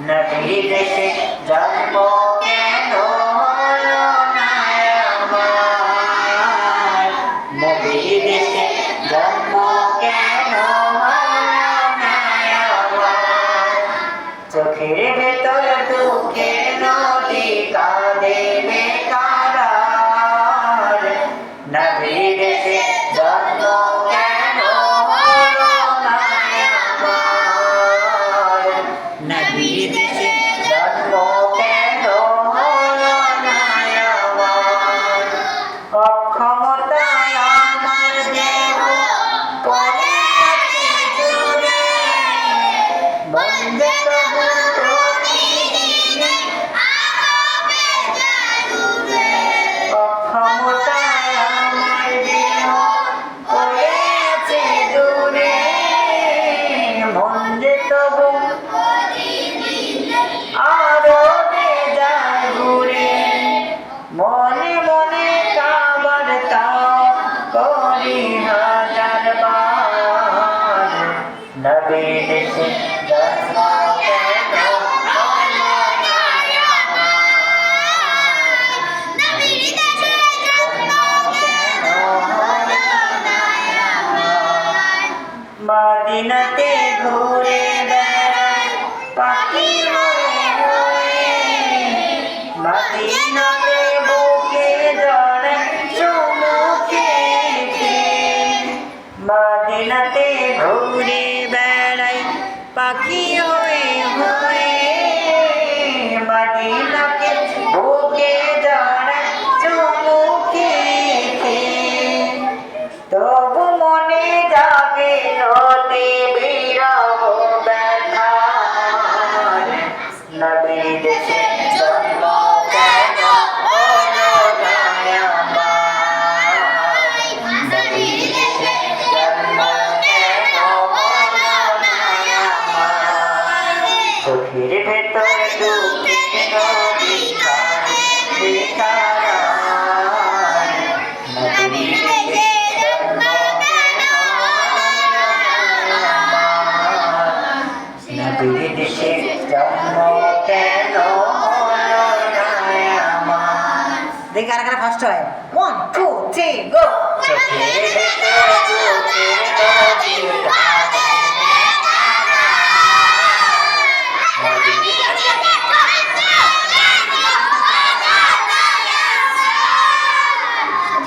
নগরী দেশে জন্ম কেন নগরী দেশে মদিনাতে ঘুরে বেড়াই পাখি হয়ে হয়ে। মদিনাতে বুকে জড়ে চুমুকে હોય હોય માટી નાખે ભોગે চোখের ভেতর দুঃখে নদী কারা দেখি আর একটা ফার্স্ট হয়। ওয়ান টু থ্রি গো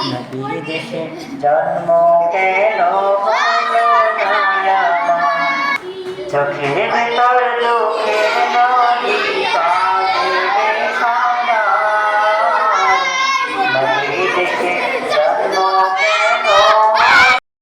নদীর দেশে জন্ম কেন চোখের ভেতর